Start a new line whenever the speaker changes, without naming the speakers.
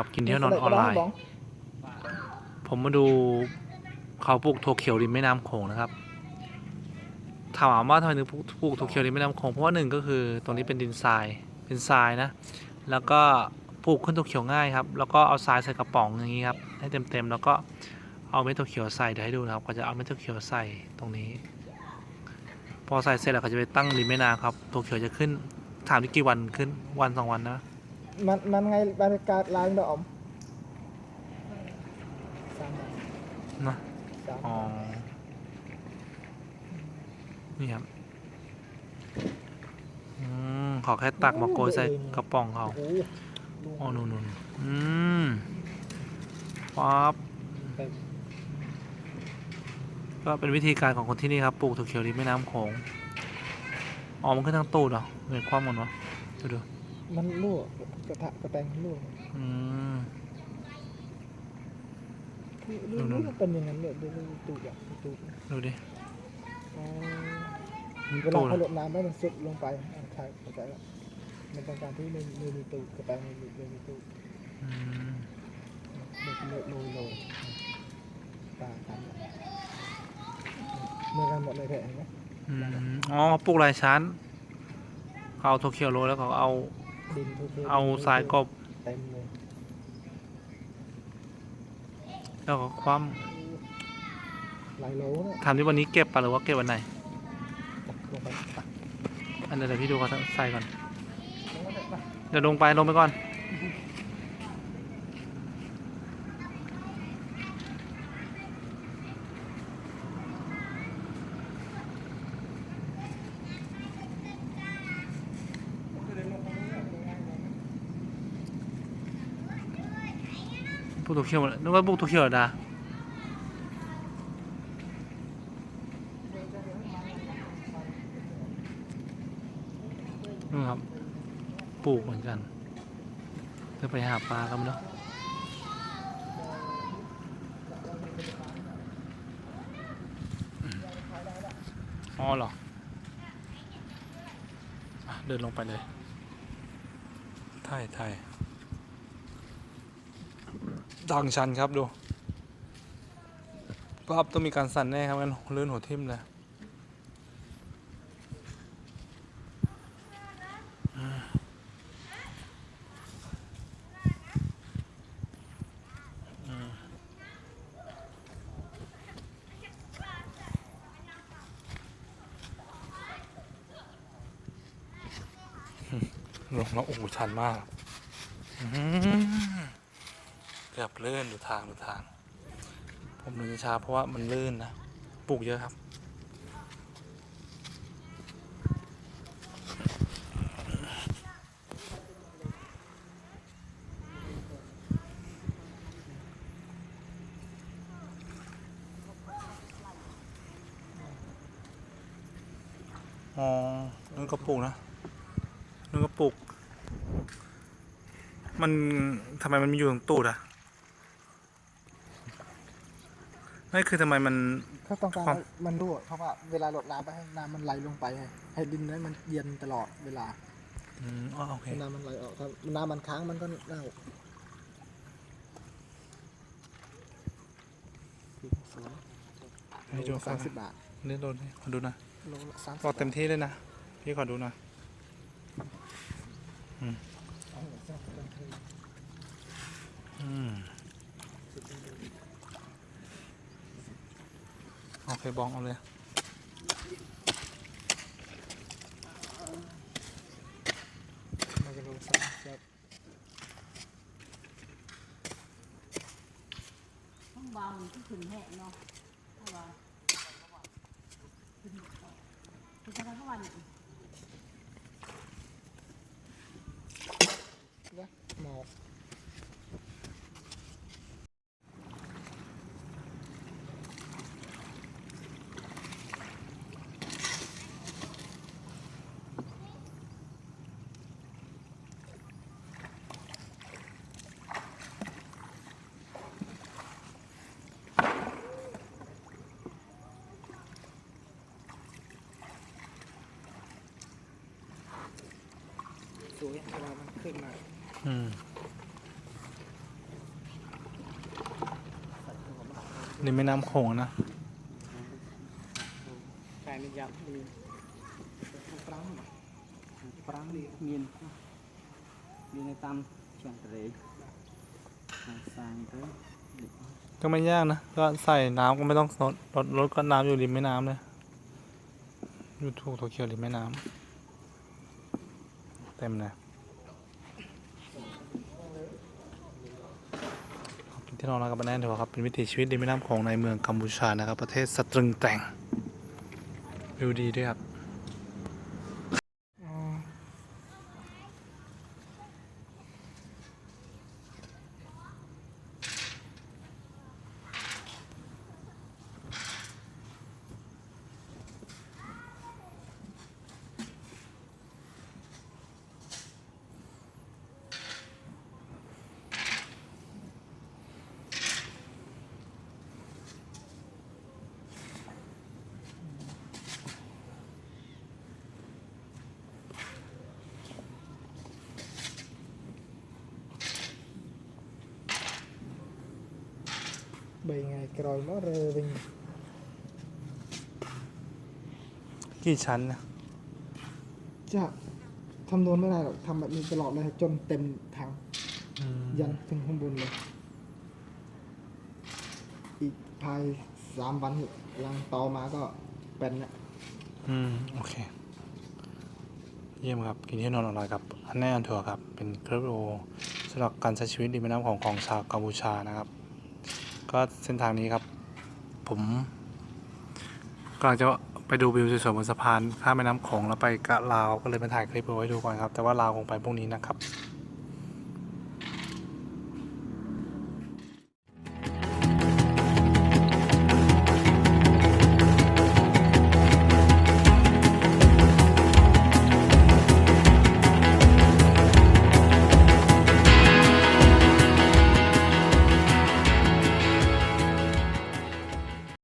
ครับ กินเที่ยวนอนออนไลน์ ผมมาดูเขาปลูกถั่วเขียวริมแม่น้ำโขงนะครับ ถามว่าทำไมถึงปลูกปลูกถั่วเขียวริมแม่น้ำโขงเพราะว่าหนึ่งก็คือตรงนี้เป็นดินทราย เป็นทรายนะ แล้วก็ปลูกขึ้นถั่วเขียวง่ายครับ แล้วก็เอาทรายใส่กระป๋องอย่างนี้ครับ ให้เต็มๆ แล้วก็เอาเม็ดถั่วเขียวใส่เดี๋ยวให้ดูนะครับ ก็จะเอาเม็ดถั่วเขียวใส่ตรงนี้ พอใส่เสร็จแล้วก็จะไปตั้งริมแม่น้ำครับ ถั่วเขียวจะขึ้น ถามที่กี่วันขึ้น วันสองวันนะ
มันมันไงบรรยากาศล้างดอกอมสามบาท
เนอะ
สาม
อ๋อนี่ครับอืมขอแค่ตักมาโกยใส่กระป๋องเขา
โอ้โห
อ๋อนู่นนู่นอืมป๊บ
เต็ม
ก็เป็นวิธีการของคนที่นี่ครับปลูกถั่วเขียวริมแม่น้ำโขงอ๋อมันขึ้นทางตูดเหรอเหมือนความหมดวะดูดู
มันรั่วกระทะกระแตงรั่ว
อืม
คือ
ดู
รู้
นู่น
ว่าเป็นอย่างนั้นเลยดูดูตูดอะตูด
ดูดิ
อ๋อ
มัน
เวลา
ตูด
เขาลดน้ำแล้มันซุดลงไปอ่าใช่เข้าใจแล้วมันต้องการที่ไม่ไม่มีตูดกระแตงไม่มีไม่มีตูด
อืม
มันก็เลยโรยโรยตาทำแบบเหมือนกันหมดเลยแผลเห็นไหม
อืมอ๋อปลูกหลายชั้นเขาเอาถั่วเขียวโรยแล้วเขาเอา
ดินทุกๆ
เอาทรายกบ
เต็มเลย
แล้วก็คว่
หลายโลเนี่ยำ
ทำที่วันนี้เก็บปะหรือว่าเก็บวันไหน
ตักลงไปตัก
อันเดี๋ยวพี่ดูเขาใส่ก่อน
ลงไปตัก
เดี๋ยวลงไปลงไปก่อน กถั่วเขียวเลยนึกว่าปลูกถั่วเขียวหรอดานี่นครับปลูกเหมือนกันจะไปหาปลากันเนาะอ๋อเหรอเดินลงไปเลย ไทยไทย ดังชันครับดูก็ต้องมีการสั่นแน่ครับงั้นลื่นหัวทิ่มเลยลงแล้วโอ้โหชันมากอื กือบลื่นดูทางดูทาง ผมเดินช้าเพราะว่ามันลื่นนะปลูกเยอะครับอ๋อนั่นก็ปลูกนะนึกว่าปลูก มันทำไมมันมีอยู่ตรงตูดอะ ไม่คือทำไมมัน
เขาต้องการ
ความ
ให้มันรั่วเพราะว่าเวลาหลดน้ำไปให้น้ำมันไหลลงไปให้ให้ดินนั้นมันเย็นตลอดเวลา
อืมอ๋อโอเค
ให้น้ำมันไหลออกถ้าน้ำมันค้างมันก็เน่าสวย
ให้ดู
สามสิบบาท
นี่โดนขอดูหนะ
โลละสามสิบ
รอเต็มที่เลยนะ พี่ขอดูหนะ
เอาสามสิบบาท
อืม โอเคบองเอาเลย
มันจะโลสามสิบ
ต้องเบาที่ขึ้นแหะเนาะเพราะว่าขึ้นขึ้นสักวันเนี่ย
หมอก สวยเวลามันขึ้นมา
อนี่แม่น้ำโขงนะ
ใช่นี่ยับมีปรั
งปรังดีมีมีในตามเชียงทะเลสางเถอ
ก็ไม่ยากนะ ก็ใส่น้ำก็ไม่ต้องลดลดก็น้ำอยู่ริมแม่น้ำเลยอยู่ถูกถั่วเขียวริมแม่น้ำ เต็มเลยขอบที่นอนรับกันแน่เถอะครับเป็นวิถีชีวิตริมแม่น้ำของในเมืองกัมพูชานะครับ ประเทศสตรึงแต่งวิวดีด้วยครับ
bảy ngày rồi nó rơi vinh
กี่ชั้นนะ
จะทำโดนไม่ได้หรอกทำแบบนี้ตลอดเลยจนเต็มถัง
อืม
ยันถึงข้างบนเลยอีกภายสามวันหลังต่อมาก็เป็นเนี่ย
อืม โอเค เยี่ยมครับ กินที่นอนอร่อยครับ อันแน่อันถั่วครับ เป็นเครปโอสำหรับการใช้ชีวิตริมแม่น้ำของของชาวกัมพูชานะครับ ก็เส้นทางนี้ครับ ผมกำลังจะไปดูวิวสวยๆบนสะพานข้ามแม่น้ำโขงแล้วไปกะลาวก็เลยมาถ่ายคลิปเอาไว้ดูก่อนครับ แต่ว่าลาวคงไปพรุ่งนี้นะครับ